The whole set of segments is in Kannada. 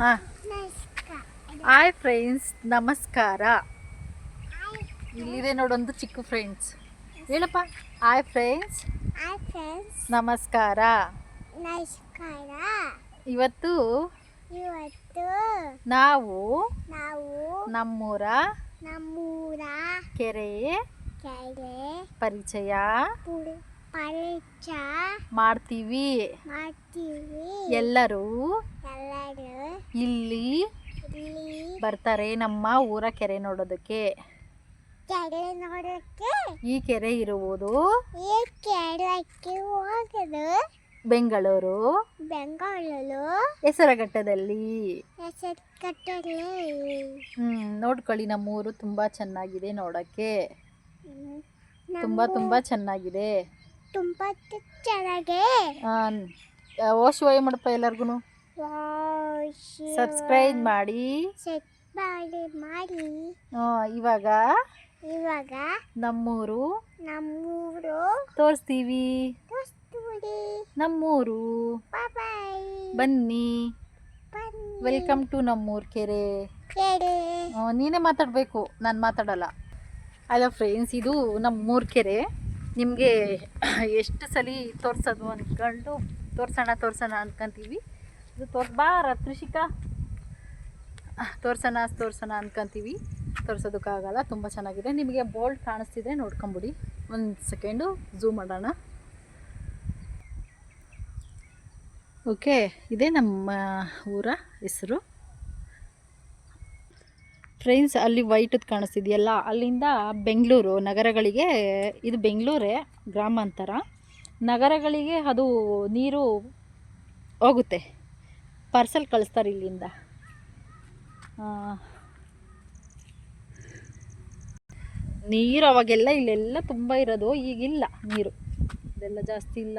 ಹಾಂ. ಹಾಯ್ ಫ್ರೆಂಡ್ಸ್ ನಮಸ್ಕಾರ. ಇಲ್ಲಿದೆ ನೋಡೊಂದು ಚಿಕ್ಕ ಫ್ರೆಂಡ್ಸ್ ಹೇಳಪ್ಪ. ಹಾಯ್ ಫ್ರೆಂಡ್ಸ್ ಹಾಯ್ ಫ್ರೆಂಡ್ಸ್ ನಮಸ್ಕಾರ. ನಮಸ್ಕಾರ ಇವತ್ತು ಇವತ್ತು ನಾವು ನಾವು ನಮ್ಮೂರ ನಮ್ಮೂರ ಕೆರೆ ಕೆರೆ ಪರಿಚಯ ಪರಿಚಯ ಮಾಡ್ತೀವಿ. ಮಾಡ್ತೀವಿ. ಎಲ್ಲರೂ ಎಲ್ಲರೂ ಇಲ್ಲಿ ಇಲ್ಲಿ ಬರ್ತಾರೆ ನಮ್ಮ ಊರ ಕೆರೆ ನೋಡೋದಕ್ಕೆ. ಕೆರೆ ನೋಡೋಕ್ಕೆ ಈ ಕೆರೆ ಇರುವುದು ಈ ಕೆರೆಗೆ ಹೋಗೋದು ಬೆಂಗಳೂರು. ಬೆಂಗಳೂರು. ಹೆಸರಘಟ್ಟದಲ್ಲಿ. ಹೆಸರುಕಟ್ಟಲ್ಲಿ ಹ್ಮ್ ನೋಡ್ಕೊಳ್ಳಿ ನಮ್ಮೂರು ತುಂಬಾ ಚೆನ್ನಾಗಿದೆ ನೋಡಕ್ಕೆ. ತುಂಬಾ ತುಂಬಾ ಚೆನ್ನಾಗಿದೆ. ತುಂಬ ಚೆನ್ನಾಗಿ. ಓಶ್ ವೈ ಮಾಡಪ್ಪ ಎಲ್ಲರಿಗೂ ಸಬ್ಸ್ಕ್ರೈಬ್ ಮಾಡಿ. ಮಾಡಿ ಮಾಡಿ. ಇವಾಗ ಇವಾಗ ನಮ್ಮೂರು ನಮ್ಮೂರು ತೋರಿಸ್ತೀವಿ. ಕಸ್ತೂರಿ ನಮ್ಮೂರು. ಬಾಯ್ ಬನ್ನಿ. ವೆಲ್ಕಮ್ ಟು ನಮ್ಮೂರ್ ಕೆರೆ. ನೀನೇ ಮಾತಾಡಬೇಕು ನಾನು ಮಾತಾಡಲ್ಲ. ಅಲ್ಲ ಫ್ರೆಂಡ್ಸ್ ಇದು ನಮ್ಮೂರ್ ಕೆರೆ. ನಿಮಗೆ ಎಷ್ಟು ಸಲ ತೋರಿಸೋದು ಅಂದ್ಕೊಂಡು ತೋರ್ಸೋಣ ತೋರ್ಸೋಣ ಅಂದ್ಕೊತೀವಿ ಇದು ತೋರ್ಬಾರ ಕೃಷಿಕ ತೋರಿಸೋಣ ತೋರಿಸೋಣ ಅಂದ್ಕೊತೀವಿ ತೋರ್ಸೋದಕ್ಕಾಗಲ್ಲ, ತುಂಬ ಚೆನ್ನಾಗಿದೆ. ನಿಮಗೆ ಬೋಲ್ಡ್ ಕಾಣಿಸ್ತಿದೆ ನೋಡ್ಕೊಂಬಿಡಿ. ಒಂದು ಸೆಕೆಂಡು ಝೂಮ್ ಮಾಡೋಣ. ಓಕೆ ಇದೇ ನಮ್ಮ ಊರ ಹೆಸರು. ಫ್ರೆಂಡ್ಸ್ ಅಲ್ಲಿ ವೈಟದ್ ಕಾಣಿಸ್ತಿದೆಯಲ್ಲ, ಅಲ್ಲಿಂದ ಬೆಂಗಳೂರು ನಗರಗಳಿಗೆ, ಇದು ಬೆಂಗಳೂರೇ ಗ್ರಾಮಾಂತರ. ನಗರಗಳಿಗೆ ಅದು ನೀರು ಹೋಗುತ್ತೆ. ಪಾರ್ಸಲ್ ಕಳಿಸ್ತಾರೆ ಇಲ್ಲಿಂದ. ನೀರು ಅವಾಗೆಲ್ಲ ಇಲ್ಲೆಲ್ಲ ತುಂಬ ಇರೋದು, ಈಗಿಲ್ಲ ನೀರು. ಇದೆಲ್ಲ ಜಾಸ್ತಿ ಇಲ್ಲ,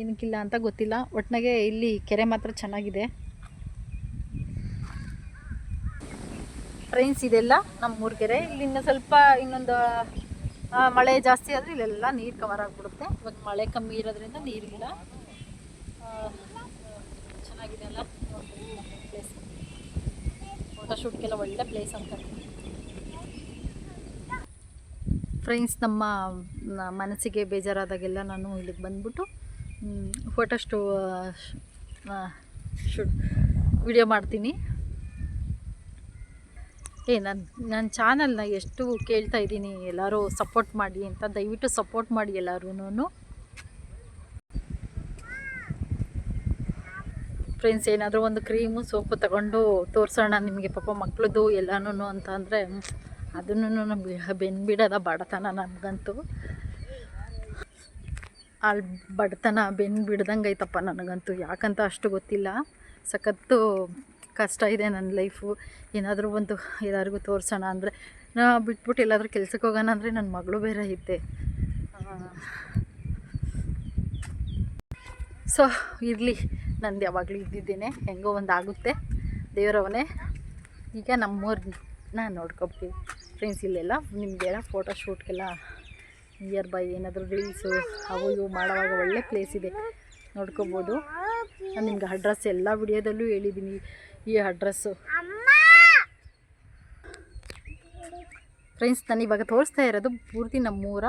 ಏನಕ್ಕಿಲ್ಲ ಅಂತ ಗೊತ್ತಿಲ್ಲ. ಒಟ್ಟಿನಾಗೆ ಇಲ್ಲಿ ಕೆರೆ ಮಾತ್ರ ಚೆನ್ನಾಗಿದೆ. ಫ್ರೆಂಡ್ಸ್ ಇದೆಲ್ಲ ನಮ್ಮ ಕೆರೆ. ಇಲ್ಲಿಂದ ಸ್ವಲ್ಪ ಇನ್ನೊಂದು ಮಳೆ ಜಾಸ್ತಿ ಆದರೆ ಇಲ್ಲೆಲ್ಲ ನೀರು ಕವರ್ ಆಗಿಬಿಡುತ್ತೆ. ಇವಾಗ ಮಳೆ ಕಮ್ಮಿ ಇರೋದ್ರಿಂದ ನೀರಿಲ್ಲ. ಚೆನ್ನಾಗಿದೆ ಅಲ್ಲ? ಪ್ಲೇಸ್ ಫೋಟೋಶೂಟ್ಗೆಲ್ಲ ಒಳ್ಳೆ ಪ್ಲೇಸ್ ಅಂತ. ಫ್ರೆಂಡ್ಸ್ ನಮ್ಮ ಮನಸ್ಸಿಗೆ ಬೇಜಾರಾದಾಗೆಲ್ಲ ನಾನು ಇಲ್ಲಿಗೆ ಬಂದ್ಬಿಟ್ಟು ಫೋಟೋ ಸ್ಟೂ ಶೂಟ್ ವಿಡಿಯೋ ಮಾಡ್ತೀನಿ. ಏ ನನ್ನ ನನ್ನ ಚಾನಲ್ನ ಎಷ್ಟು ಕೇಳ್ತಾ ಇದ್ದೀನಿ, ಎಲ್ಲರೂ ಸಪೋರ್ಟ್ ಮಾಡಿ ಅಂತ ದಯವಿಟ್ಟು ಸಪೋರ್ಟ್ ಮಾಡಿ ಎಲ್ಲರೂ ಫ್ರೆಂಡ್ಸ್ ಏನಾದರೂ ಒಂದು ಕ್ರೀಮು ಸೋಪು ತಗೊಂಡು ತೋರಿಸೋಣ ನಿಮಗೆ ಪಾಪ ಮಕ್ಳದ್ದು ಎಲ್ಲನೂ ಅಂತ ಅಂದರೆ, ಅದನ್ನು ನಮಗೆ ಬೆನ್ನು ಬಿಡೋದ ಬಡತನ ನನಗಂತೂ ಅಲ್ಲಿ ಬಡತನ ಬೆನ್ನು ಬಿಡ್ದಂಗೆ ಐತಪ್ಪ ನನಗಂತೂ, ಯಾಕಂತ ಅಷ್ಟು ಗೊತ್ತಿಲ್ಲ. ಸಖತ್ತು ಕಷ್ಟ ಇದೆ ನನ್ನ ಲೈಫು. ಏನಾದರೂ ಒಂದು ಎಲ್ಲರಿಗೂ ತೋರಿಸೋಣ ಅಂದರೆ, ನಾ ಬಿಟ್ಬಿಟ್ಟು ಎಲ್ಲಾದರೂ ಕೆಲ್ಸಕ್ಕೆ ಹೋಗೋಣ ಅಂದರೆ ನನ್ನ ಮಗಳು ಬೇರೆ ಇದ್ದೆ ಸೊ, ಇರಲಿ, ನಂದು ಯಾವಾಗಲೂ ಇದ್ದಿದ್ದೇನೆ. ಹೆಂಗೋ ಒಂದು ಆಗುತ್ತೆ. ದೇವರವನೇ. ಈಗ ನಮ್ಮೂರನ್ನ ನೋಡ್ಕೊಬಿಟ್ಟು ಫ್ರೆಂಡ್ಸ್ ಇಲ್ಲೆಲ್ಲ, ನಿಮಗೆಲ್ಲ ಫೋಟೋ ಶೂಟ್ಗೆಲ್ಲ ನಿಯರ್ ಬೈ ಏನಾದರೂ ರೀಲ್ಸು ಅವು ಇವು ಮಾಡೋವಾಗ ಒಳ್ಳೆ ಪ್ಲೇಸ್ ಇದೆ. ನೋಡ್ಕೊಬೋದು. ನಾನು ನಿಮ್ಗೆ ಅಡ್ರೆಸ್ ಎಲ್ಲ ವಿಡಿಯೋದಲ್ಲೂ ಹೇಳಿದ್ದೀನಿ ಈ ಅಡ್ರೆಸ್ಸು ಫ್ರೆಂಡ್ಸ್ ನಾನು ಇವಾಗ ತೋರಿಸ್ತಾ ಇರೋದು ಪೂರ್ತಿ ನಮ್ಮೂರ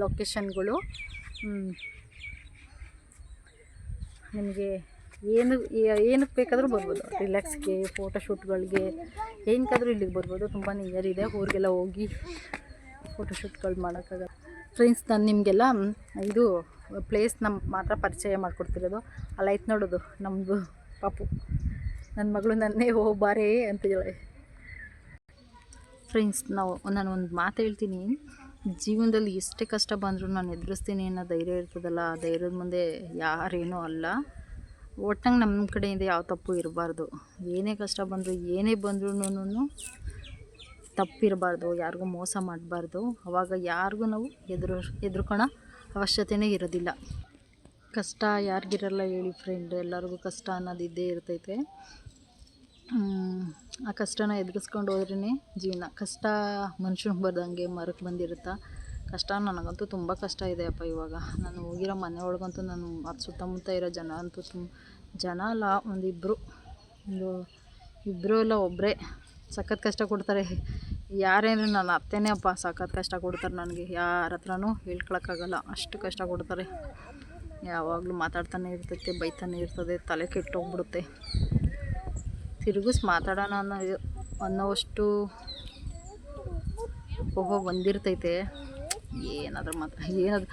ಲೊಕೇಶನ್ಗಳು. ನಿಮಗೆ ಏನು, ಏನಕ್ಕೆ ಬೇಕಾದರೂ ಬರ್ಬೋದು. ರಿಲ್ಯಾಕ್ಸ್ಗೆ ಫೋಟೋಶೂಟ್ಗಳಿಗೆ ಏನಕ್ಕಾದರೂ ಇಲ್ಲಿಗೆ ಬರ್ಬೋದು. ತುಂಬಾ ನಿಯರ್ ಇದೆ. ಊರಿಗೆಲ್ಲ ಹೋಗಿ ಫೋಟೋಶೂಟ್ಗಳು ಮಾಡೋಕ್ಕಾಗಲ್ಲ. ಫ್ರೆಂಡ್ಸ್ ನಾನು ನಿಮಗೆಲ್ಲ ಇದು ಪ್ಲೇಸ್ ನಮ್ಮ ಮಾತ್ರ ಪರಿಚಯ ಮಾಡಿಕೊಡ್ತಿರೋದು. ಅಲ್ಲೈತೆ ನೋಡೋದು ನಮ್ಮದು ಪಾಪು. ನನ್ನ ಮಗಳು ನನ್ನೇ ಹೋಗ್ಬಾರೇ ಅಂತ ಹೇಳಿ. ಫ್ರೆಂಡ್ಸ್ ನಾವು ನಾನು ಒಂದು ಮಾತು ಹೇಳ್ತೀನಿ. ಜೀವನದಲ್ಲಿ ಎಷ್ಟೇ ಕಷ್ಟ ಬಂದರೂ ನಾನು ಎದುರಿಸ್ತೀನಿ ಅನ್ನೋ ಧೈರ್ಯ ಇರ್ತದಲ್ಲ, ಆ ಧೈರ್ಯದ ಮುಂದೆ ಯಾರೇನೂ ಅಲ್ಲ. ಒಟ್ಟಂಗೆ ನಮ್ಮ ಕಡೆಯಿಂದ ಯಾವ ತಪ್ಪು ಇರಬಾರ್ದು. ಏನೇ ಕಷ್ಟ ಬಂದರೂ, ಏನೇ ಬಂದ್ರೂ ತಪ್ಪಿರಬಾರ್ದು, ಯಾರಿಗೂ ಮೋಸ ಮಾಡಬಾರ್ದು. ಅವಾಗ ಯಾರಿಗೂ ನಾವು ಎದುರು ಎದುರ್ಕೊಳೋ ಅವಶ್ಯಕತೆನೇ ಇರೋದಿಲ್ಲ. ಕಷ್ಟ ಯಾರಿಗಿರಲ್ಲ ಹೇಳಿ ಫ್ರೆಂಡ್ ಎಲ್ಲರಿಗೂ ಕಷ್ಟ ಅನ್ನೋದು ಇದ್ದೇ ಇರ್ತೈತೆ. ಆ ಕಷ್ಟನ ಎದುರಿಸ್ಕೊಂಡು ಹೋದ್ರೇ ಜೀವನ. ಕಷ್ಟ ಮನುಷ್ಯನಿಗೆ ಬರ್ದಂಗೆ ಮರಕ್ಕೆ ಬಂದಿರುತ್ತಾ? ಕಷ್ಟ ನನಗಂತೂ ತುಂಬ ಕಷ್ಟ ಇದೆ ಅಪ್ಪ ಇವಾಗ. ನಾನು ಹೋಗಿರೋ ಮನೆ ಒಳಗಂತೂ ನಾನು ಅದು ಸುತ್ತಮುತ್ತ ಇರೋ ಜನ ಅಂತೂ ತುಂಬ ಜನ ಅಲ್ಲ ಒಂದಿಬ್ಬರು ಒಂದು ಇಬ್ಬರು ಇಲ್ಲ ಒಬ್ಬರೇ ಸಖತ್ ಕಷ್ಟ ಕೊಡ್ತಾರೆ. ಯಾರೇನು ನನ್ನ ಅತ್ತೆನೇ ಅಪ್ಪ ಸಖತ್ ಕಷ್ಟ ಕೊಡ್ತಾರೆ ನನಗೆ. ಯಾರ ಹತ್ರನೂ ಹೇಳ್ಕೊಳಕ್ಕಾಗಲ್ಲ. ಅಷ್ಟು ಕಷ್ಟ ಕೊಡ್ತಾರೆ. ಯಾವಾಗಲೂ ಮಾತಾಡ್ತಾನೆ ಇರ್ತೈತೆ, ಬೈತಾನೆ ಇರ್ತದೆ, ತಲೆ ಕೆಟ್ಟೋಗ್ಬಿಡುತ್ತೆ ತಿರುಗಿಸ್ ಮಾತಾಡೋಣ ಅನ್ನೋ ಅನ್ನೋವಷ್ಟು ಹೋಗೋ ಬಂದಿರ್ತೈತೆ. ಏನಾದರೂ ಮಾತ್ರ ಏನಾದ್ರು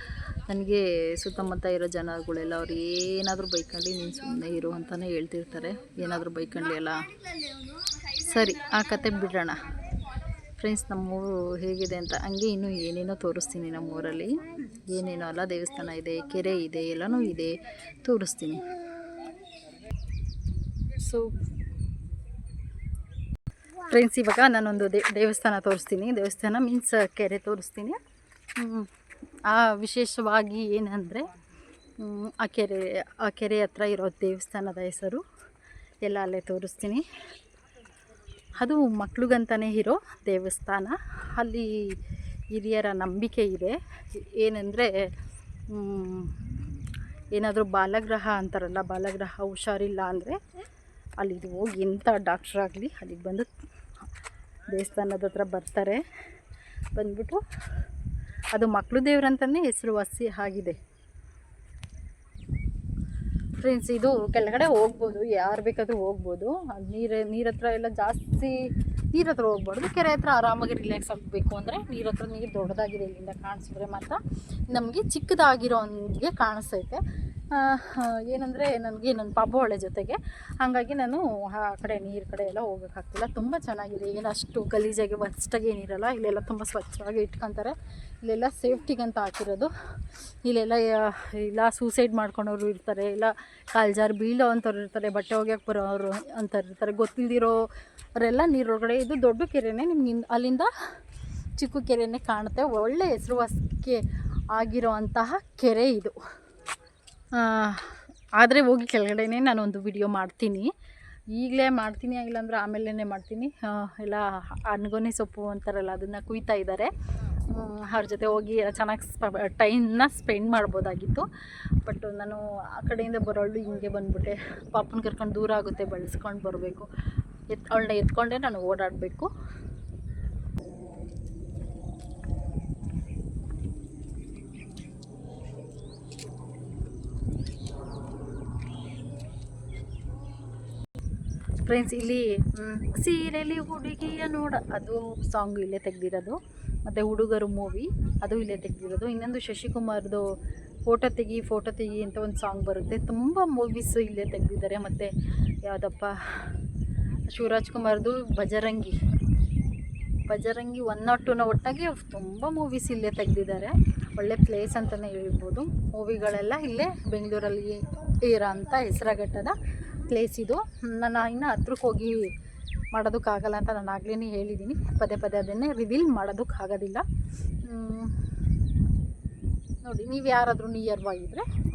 ನನಗೆ ಸುತ್ತಮುತ್ತ ಇರೋ ಜನಗಳೆಲ್ಲ ಅವ್ರು ಏನಾದರೂ ಬೈಕೊಂಡು ನೀನು ಸುಮ್ಮನೆ ಇರು ಅಂತಲೇ ಹೇಳ್ತಿರ್ತಾರೆ. ಏನಾದರೂ ಬೈಕೊಂಡ್ಲಿ ಎಲ್ಲ ಸರಿ, ಆ ಕತೆ ಬಿಡೋಣ. ಫ್ರೆಂಡ್ಸ್ ನಮ್ಮೂರು ಹೇಗಿದೆ ಅಂತ ಹಂಗೆ ಇನ್ನೂ ಏನೇನೋ ತೋರಿಸ್ತೀನಿ ನಮ್ಮೂರಲ್ಲಿ. ಏನೇನೋ ಅಲ್ಲ, ದೇವಸ್ಥಾನ ಇದೆ, ಕೆರೆ ಇದೆ, ಎಲ್ಲನೂ ಇದೆ. ತೋರಿಸ್ತೀನಿ. ಸೊ ಫ್ರೆಂಡ್ಸ್ ಇವಾಗ ನಾನೊಂದು ದೇ, ದೇವಸ್ಥಾನ ತೋರಿಸ್ತೀನಿ. ದೇವಸ್ಥಾನ ಮೀನ್ಸ್ ಕೆರೆ ತೋರಿಸ್ತೀನಿ. ಆ ವಿಶೇಷವಾಗಿ ಏನಂದರೆ ಆ ಕೆರೆ ಆ ಕೆರೆ ಹತ್ರ ಇರೋ ದೇವಸ್ಥಾನದ ಹೆಸರು ಎಲ್ಲ ಅಲ್ಲೇ ತೋರಿಸ್ತೀನಿ. ಅದು ಮಕ್ಳಿಗಂತಲೇ ಇರೋ ದೇವಸ್ಥಾನ. ಅಲ್ಲಿ ಹಿರಿಯರ ನಂಬಿಕೆ ಇದೆ. ಏನಂದರೆ ಏನಾದರೂ ಬಾಲಗ್ರಹ ಅಂತಾರಲ್ಲ, ಬಾಲಗ್ರಹ ಹುಷಾರಿಲ್ಲ ಅಂದರೆ ಅಲ್ಲಿಗೆ ಹೋಗಿ ಎಂಥ ಡಾಕ್ಟ್ರ್ ಆಗಲಿ, ಅಲ್ಲಿಗೆ ಬಂದು ದೇವಸ್ಥಾನದ ಹತ್ರ ಬರ್ತಾರೆ. ಬಂದ್ಬಿಟ್ಟು ಅದು ಮಕ್ಕಳು ದೇವ್ರಂತಲೇ ಹೆಸರುವಾಸಿ ಆಗಿದೆ. ಫ್ರೆಂಡ್ಸ್ ಇದು ಕೆಳಗಡೆ ಹೋಗ್ಬೋದು, ಯಾರು ಬೇಕಾದರೂ ಹೋಗ್ಬೋದು. ನೀರು, ನೀರ ಹತ್ರ ಎಲ್ಲ ಜಾಸ್ತಿ, ನೀರ ಹತ್ರ ಹೋಗ್ಬಾರ್ದು. ಕೆರೆ ಹತ್ರ ಆರಾಮಾಗಿ ರಿಲ್ಯಾಕ್ಸ್ ಆಗಬೇಕು ಅಂದರೆ ನೀರ ಹತ್ರ ನೀರು ದೊಡ್ಡದಾಗಿದೆ ಇಲ್ಲಿಂದ ಕಾಣಿಸಿದ್ರೆ ಮಾತ್ರ ನಮಗೆ ಚಿಕ್ಕದಾಗಿರೋ ಹಂಗೆ ಕಾಣಿಸ್ತೈತೆ. ಏನಂದರೆ ನನಗೆ ನನ್ನ ಪಾಪ ಒಳ್ಳೆ ಜೊತೆಗೆ. ಹಾಗಾಗಿ ನಾನು ಆ ಕಡೆ ನೀರು ಕಡೆ ಎಲ್ಲ ಹೋಗೋಕ್ಕಾಗ್ತಿಲ್ಲ. ತುಂಬ ಚೆನ್ನಾಗಿದೆ. ಏನು ಅಷ್ಟು ಗಲೀಜಾಗಿ ವರ್ಸ್ಟಾಗಿ ಏನಿರಲ್ಲ. ಇಲ್ಲೆಲ್ಲ ತುಂಬ ಸ್ವಚ್ಛವಾಗಿ ಇಟ್ಕೊತಾರೆ. ಇಲ್ಲೆಲ್ಲ ಸೇಫ್ಟಿಗಂತ ಹಾಕಿರೋದು. ಇಲ್ಲೆಲ್ಲ ಇಲ್ಲ ಸೂಸೈಡ್ ಮಾಡ್ಕೊಳೋರು ಇರ್ತಾರೆ. ಇಲ್ಲ ಕಾಲ್ಜಾರು ಬೀಳೋ ಅಂಥವ್ರು ಇರ್ತಾರೆ. ಬಟ್ಟೆ ಒಗ್ಯಕ್ಕೆ ಬರೋರು ಅಂಥವ್ರು ಇರ್ತಾರೆ. ಗೊತ್ತಿಲ್ದಿರೋರೆಲ್ಲ ನೀರೊಳಗಡೆ ಇದು ದೊಡ್ಡ ಕೆರೆನೇ ನಿಮ್ಗೆ ಅಲ್ಲಿಂದ ಚಿಕ್ಕ ಕೆರೆನೇ ಕಾಣುತ್ತೆ. ಒಳ್ಳೆ ಹೆಸರುವಾಸಿಗೆ ಆಗಿರೋ ಅಂತಹ ಕೆರೆ ಇದು. ಆದರೆ ಹೋಗಿ ಕೆಳಗಡೆನೇ ನಾನೊಂದು ವಿಡಿಯೋ ಮಾಡ್ತೀನಿ. ಈಗಲೇ ಮಾಡ್ತೀನಿ ಆಗಿಲ್ಲ ಅಂದ್ರೆ ಆಮೇಲೆ ಮಾಡ್ತೀನಿ. ಎಲ್ಲ ಅನ್ಗೊನೆ ಸೊಪ್ಪು ಅಂತಾರಲ್ಲ, ಅದನ್ನು ಕುಯ್ತಾ ಇದ್ದಾರೆ ಅವ್ರ ಜೊತೆ ಹೋಗಿ ಚೆನ್ನಾಗಿ ಸ್ಪ ಟೈಮ್ನ ಸ್ಪೆಂಡ್ ಮಾಡ್ಬೋದಾಗಿತ್ತು. ಬಟ್ ನಾನು ಆ ಕಡೆಯಿಂದ ಬರೋಳು ಹಿಂಗೆ ಬಂದ್ಬಿಟ್ಟೆ. ಪಾಪನ ಕರ್ಕೊಂಡು ದೂರ ಆಗುತ್ತೆ, ಬಳಸ್ಕೊಂಡು ಬರಬೇಕು. ಎತ್, ಅವಳನ್ನ ಎತ್ಕೊಂಡೆ ನಾನು ಓಡಾಡಬೇಕು. ಫ್ರೆಂಡ್ಸ್ ಇಲ್ಲಿ ಸೀರೆಯಲ್ಲಿ ಹುಡುಗಿಯ ನೋಡ, ಅದು ಸಾಂಗ್ ಇಲ್ಲೇ ತೆಗೆದಿರೋದು. ಮತ್ತು ಹುಡುಗರು ಮೂವಿ ಅದು ಇಲ್ಲೇ ತೆಗೆದಿರೋದು. ಇನ್ನೊಂದು ಶಶಿಕುಮಾರ್ದು ಫೋಟೋ ತೆಗಿ ಫೋಟೋ ತೆಗಿ ಅಂತ ಒಂದು ಸಾಂಗ್ ಬರುತ್ತೆ. ತುಂಬ ಮೂವೀಸ್ ಇಲ್ಲೇ ತೆಗೆದಿದ್ದಾರೆ. ಮತ್ತು ಯಾವುದಪ್ಪ, ಶಿವರಾಜ್ ಕುಮಾರ್ದು ಬಜರಂಗಿ ಬಜರಂಗಿ ಒನ್ ನಾಟ್ ಟೂನ ಒಟ್ಟಾಗಿ ತುಂಬ ಮೂವೀಸ್ ಇಲ್ಲೇ ತೆಗೆದಿದ್ದಾರೆ. ಒಳ್ಳೆ ಪ್ಲೇಸ್ ಅಂತಲೇ ಹೇಳ್ಬೋದು. ಮೂವಿಗಳೆಲ್ಲ ಇಲ್ಲೇ ಬೆಂಗಳೂರಲ್ಲಿ ಇರೋ ಅಂತ ಹೆಸರಾಘಟ್ಟದ ಪ್ಲೇಸ್ ಇದು. ನಾನು ಇನ್ನು ಹತ್ರಕ್ಕೆ ಹೋಗಿ ಮಾಡೋದಕ್ಕಾಗಲ್ಲ ಅಂತ ನಾನು ಆಗಲೇ ಹೇಳಿದ್ದೀನಿ ಪದೇ ಪದೇ ಅದನ್ನೇ ರಿವೀಲ್ ಮಾಡೋದಕ್ಕಾಗೋದಿಲ್ಲ. ನೋಡಿ, ನೀವು ಯಾರಾದರೂ ನಿಯರ್ ಬೈ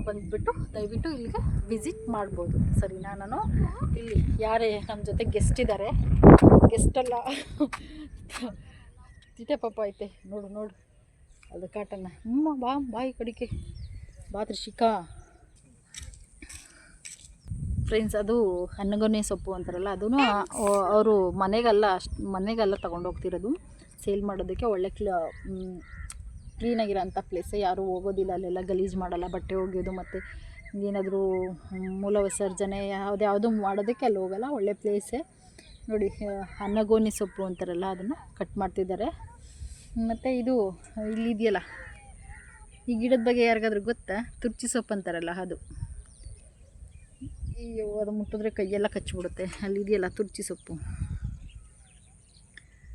ಬಂದುಬಿಟ್ಟು ದಯವಿಟ್ಟು ಇಲ್ಲಿಗೆ ವಿಸಿಟ್ ಮಾಡ್ಬೋದು. ಸರಿ ನಾನು ಇಲ್ಲಿ ಯಾರೇ ನಮ್ಮ ಜೊತೆ ಗೆಸ್ಟ್ ಇದ್ದಾರೆ ಗೆಸ್ಟೆಲ್ಲ ತಿಟೆ ಪಾಪ ಐತೆ. ನೋಡು ನೋಡು. ಅದು ಕಾಟನ್ನ ಹ್ಞೂ ಬಾ, ಬಾಯಿ ಕಡಿಕೆ. ಬಾತ್ರಿ ತ್ರಿಷಿಕಾ ಫ್ರೆಂಡ್ಸ್ ಅದು ಅನ್ನಗೊನೆ ಸೊಪ್ಪು ಅಂತಾರಲ್ಲ ಅದೂ ಅವರು ಮನೆಗೆಲ್ಲ ಅಷ್ಟು, ಮನೆಗೆಲ್ಲ ತೊಗೊಂಡೋಗ್ತಿರೋದು ಸೇಲ್ ಮಾಡೋದಕ್ಕೆ ಒಳ್ಳೆ ಕ್ಲ ಕ್ಲೀನಾಗಿರೋಂಥ ಪ್ಲೇಸೇ ಯಾರೂ ಹೋಗೋದಿಲ್ಲ, ಅಲ್ಲೆಲ್ಲ ಗಲೀಜು ಮಾಡಲ್ಲ, ಬಟ್ಟೆ ಒಗೆಯೋದು ಮತ್ತು ಏನಾದರೂ ಮೂಲ ವಿಸರ್ಜನೆ ಯಾವ್ದು, ಯಾವುದೂ ಮಾಡೋದಕ್ಕೆ ಅಲ್ಲಿ ಹೋಗಲ್ಲ, ಒಳ್ಳೆ ಪ್ಲೇಸೇ ನೋಡಿ ಅನ್ನಗೋನಿ ಸೊಪ್ಪು ಅಂತಾರಲ್ಲ, ಅದನ್ನು ಕಟ್ ಮಾಡ್ತಿದ್ದಾರೆ. ಮತ್ತು ಇದು ಇಲ್ಲಿದೆಯಲ್ಲ ಈ ಗಿಡದ ಬಗ್ಗೆ ಯಾರಿಗಾದ್ರೂ ಗೊತ್ತಾ? ತುರ್ಚಿ ಸೊಪ್ಪು ಅಂತಾರಲ್ಲ ಅದು. ಅಯ್ಯೋ, ಅದು ಮುಟ್ಟಿದ್ರೆ ಕೈಯೆಲ್ಲ ಕಚ್ಚಿಬಿಡುತ್ತೆ. ಅಲ್ಲಿ ಇದೆಯಲ್ಲ, ತುರ್ಚಿ ಸೊಪ್ಪು.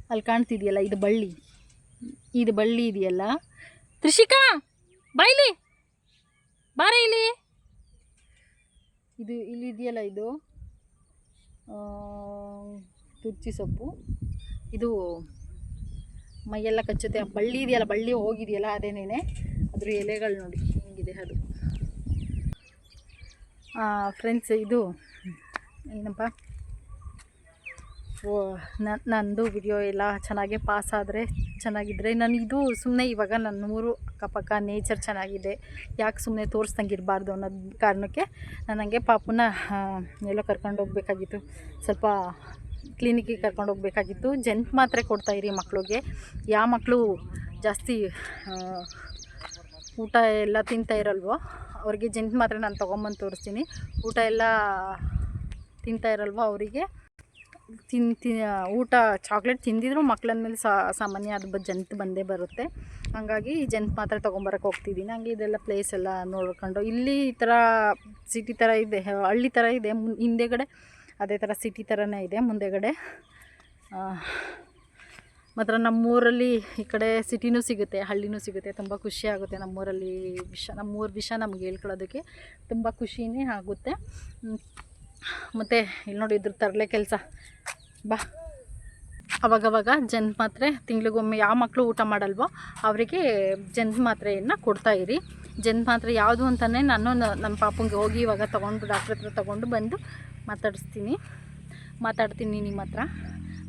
ಅಲ್ಲಿ ಕಾಣ್ತಿದೆಯಲ್ಲ, ಇದು ಬಳ್ಳಿ. ಇದು ಬಳ್ಳಿ ಇದೆಯಲ್ಲ. ತ್ರಿಷಿಕಾ ಬಾಯ್ಲಿ ಬಾರ ಇಲ್ಲಿ. ಇದು ಇಲ್ಲಿ ಇದೆಯಲ್ಲ ಇದು? ತುರ್ಚಿ ಸೊಪ್ಪು. ಇದು ಮೈಯೆಲ್ಲ ಕಚ್ಚುತ್ತೆ. ಬಳ್ಳಿ ಇದೆಯಲ್ಲ, ಬಳ್ಳಿ ಹೋಗಿದೆಯಲ್ಲ, ಅದೇನೇನೆ? ಅದ್ರ ಎಲೆಗಳು ನೋಡಿ, ಹಿಂಗಿದೆ ಅದು. ಫ್ರೆಂಡ್ಸ್ ಇದು, ಏನಪ್ಪ? ಓ ನನ್ನ ನಂದು ವಿಡಿಯೋ ಎಲ್ಲ ಚೆನ್ನಾಗೆ ಪಾಸ್ ಆದರೆ ಚೆನ್ನಾಗಿದ್ದರೆ ನಾನು ಇದು ಸುಮ್ಮನೆ ಇವಾಗ ನನ್ನ ಊರು ಅಕ್ಕಪಕ್ಕ ನೇಚರ್ ಚೆನ್ನಾಗಿದೆ. ಯಾಕೆ ಸುಮ್ಮನೆ ತೋರಿಸ್ದಂಗೆ ಇರಬಾರ್ದು ಅನ್ನೋದು ಕಾರಣಕ್ಕೆ ನಾನು ಹಂಗೆ ಪಾಪುನ ಎಲ್ಲೋ ಕರ್ಕೊಂಡು ಹೋಗಬೇಕಾಗಿತ್ತು. ಸ್ವಲ್ಪ ಕ್ಲಿನಿಕ್ಕಿಗೆ ಕರ್ಕೊಂಡು ಹೋಗಬೇಕಾಗಿತ್ತು. ಜಂಟ್ ಮಾತ್ರೆ ಕೊಡ್ತಾಯಿರಿ ಮಕ್ಕಳಿಗೆ ಯಾವ ಮಕ್ಕಳು ಜಾಸ್ತಿ ಊಟ ಎಲ್ಲ ತಿಂತಾ ಇರಲ್ವೋ ಅವ್ರಿಗೆ ಜೆಂಟ್ ಮಾತ್ರ ನಾನು ತೊಗೊಂಬಂದು ತೋರಿಸ್ತೀನಿ. ಊಟ ಎಲ್ಲ ತಿಂತಾ ಇರಲ್ವ ಅವರಿಗೆ? ತಿನ್ ಊಟ ಚಾಕ್ಲೇಟ್ ತಿಂದಿದ್ರು ಮಕ್ಳ ಮೇಲೆ ಸಾಮಾನ್ಯ ಅದು ಜಂತ್ ಬಂದೇ ಬರುತ್ತೆ. ಹಾಗಾಗಿ ಈ ಜಂತ್ ಮಾತ್ರ ತೊಗೊಂಬರಕ್ಕೆ ಹೋಗ್ತಿದ್ದೀನಿ. ಹಂಗೆ ಇದೆಲ್ಲ ಪ್ಲೇಸ್ ಎಲ್ಲ ನೋಡ್ಕೊಂಡು. ಇಲ್ಲಿ ಈ ಥರ ಸಿಟಿ ಥರ ಇದೆ, ಹಳ್ಳಿ ಥರ ಇದೆ. ಮುನ್ ಹಿಂದೆಗಡೆ ಅದೇ ಥರ ಸಿಟಿ ಥರನೇ ಇದೆ, ಮುಂದೆಗಡೆ ಮಾತ್ರ ನಮ್ಮೂರಲ್ಲಿ ಈ ಕಡೆ ಸಿಟಿನೂ ಸಿಗುತ್ತೆ, ಹಳ್ಳಿನೂ ಸಿಗುತ್ತೆ. ತುಂಬ ಖುಷಿ ಆಗುತ್ತೆ ನಮ್ಮೂರಲ್ಲಿ ವಿಷ, ನಮ್ಮೂರ ವಿಷ ನಮ್ಗೆ ಹೇಳ್ಕೊಳ್ಳೋದಕ್ಕೆ ತುಂಬ ಖುಷಿನೇ ಆಗುತ್ತೆ. ಮತ್ತು ಇಲ್ಲಿ ನೋಡಿ ಇದ್ರ ತರಲೆ ಕೆಲಸ. ಬಾ. ಅವಾಗವಾಗ ಜನ ಮಾತ್ರೆ ತಿಂಗಳಿಗೊಮ್ಮೆ ಯಾವ ಮಕ್ಕಳು ಊಟ ಮಾಡಲ್ವೋ ಅವರಿಗೆ ಜಂತ್ ಮಾತ್ರೆಯನ್ನು ಕೊಡ್ತಾಯಿರಿ ಜನ ಮಾತ್ರೆ ಯಾವುದು ಅಂತಲೇ ನಾನು ನಮ್ಮ ಪಾಪಂಗೆ ಹೋಗಿ ಇವಾಗ ತೊಗೊಂಡು, ಡಾಕ್ಟ್ರ್ ಹತ್ರ ತೊಗೊಂಡು ಬಂದು ಮಾತಾಡಿಸ್ತೀನಿ. ಮಾತಾಡ್ತೀನಿ ನಿಮ್ಮ ಹತ್ರ.